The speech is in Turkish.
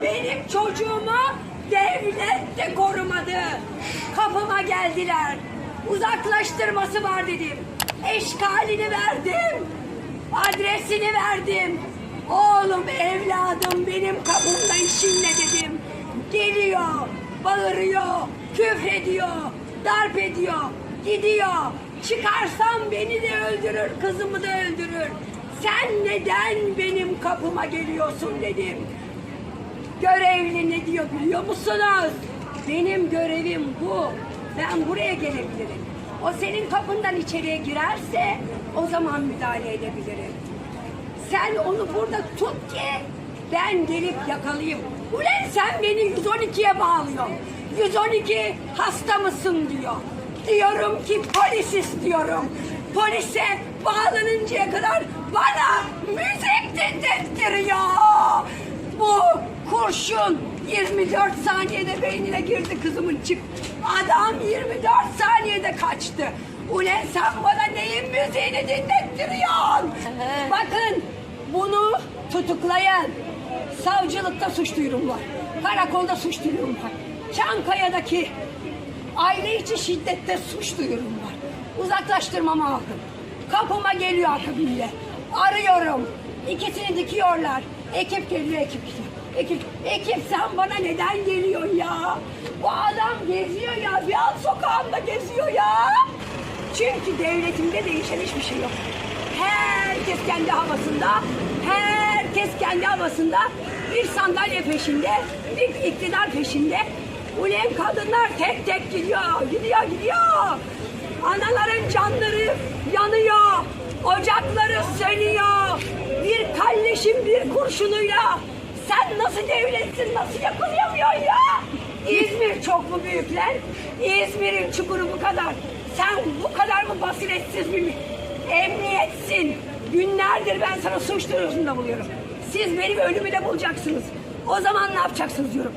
Benim çocuğumu devlet de korumadı. Kapıma geldiler. Uzaklaştırması var dedim. Eşkalini verdim. Adresini verdim. Oğlum evladım benim kapımda işin ne dedim. Geliyor, bağırıyor, küfrediyor, darp ediyor, gidiyor. Çıkarsam beni de öldürür, kızımı da öldürür. Sen neden benim kapıma geliyorsun dedim. Görevli ne diyor biliyor musunuz? Benim görevim bu. Ben buraya gelebilirim. O senin kapından içeriye girerse o zaman müdahale edebilirim. Sen onu burada tut ki ben gelip yakalayayım. Ulan sen beni 112'ye bağlıyorsun. 112 hasta mısın diyor. Diyorum ki polis istiyorum. Polise bağlanıncaya kadar bana müzik dinlettiriyor. Bu kurşun 24 saniyede beynine girdi kızımın çık. Adam 24 saniyede kaçtı. Ulan sen bana neyin müziğini dinlettiriyorsun? Bakın bunu tutuklayın. Savcılıkta suç duyurum var. Karakolda suç duyurum var. Çankaya'daki aile içi şiddette suç duyurum var. Uzaklaştırmamı aldım. Kapıma geliyor akabinde. Arıyorum. İkisini dikiyorlar. Ekip geliyor, ekip gidiyor. Ekip, ekip sen bana neden geliyorsun ya? Bu adam geziyor ya. Bir alt sokağında geziyor ya. Çünkü devletimde değişen hiçbir şey yok. Herkes kendi havasında, herkes kendi havasında bir sandalye peşinde, bir iktidar peşinde. Ulen kadınlar tek tek gidiyor, gidiyor, gidiyor. Anaların canları yanıyor, ocakları sönüyor. Bir kalleşin bir kurşunuyla devletsin, nasıl yakalayamıyorsun ya? İzmir çok mu büyük lan? İzmir'in çukuru bu kadar. Sen bu kadar mı basiretsiz bir emniyetsin? Günlerdir ben sana suç duyurusunda buluyorum. Siz benim ölümü de bulacaksınız. O zaman ne yapacaksınız diyorum.